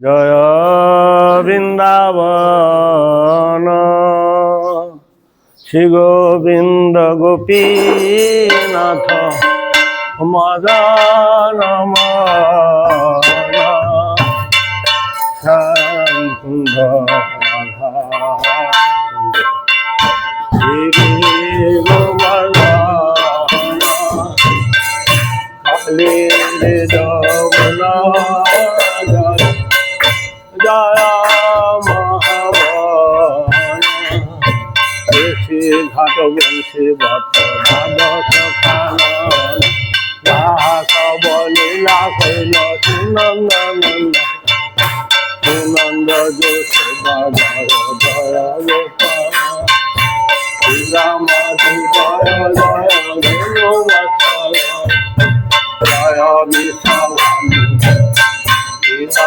জয় বৃন্দাবন শ্রী গোবিন্দ গোপীনাথ মদন শ্রী যমুনা ঋষি ঘাট বংশী, বট মাদক কানন রাস বলীলা কৈল সুনন্দনন্দ সুনন্দ শ্রীরাম জয় বিশ্বভানু সীতা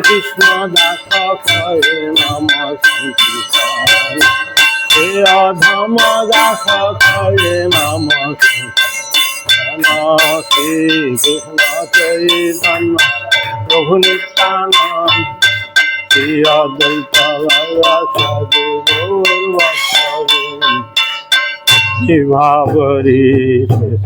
কৃষ্ণ দাস কয়ে নম সংকীর্তন হে অধম দাস কয়ে নম সংকীর্তন শ্রী কৃষ্ণ চৈতন্য প্রভু নিত্যানন্দ শ্রী অদ্বৈত সাধু গৌর ভাবরী শেষ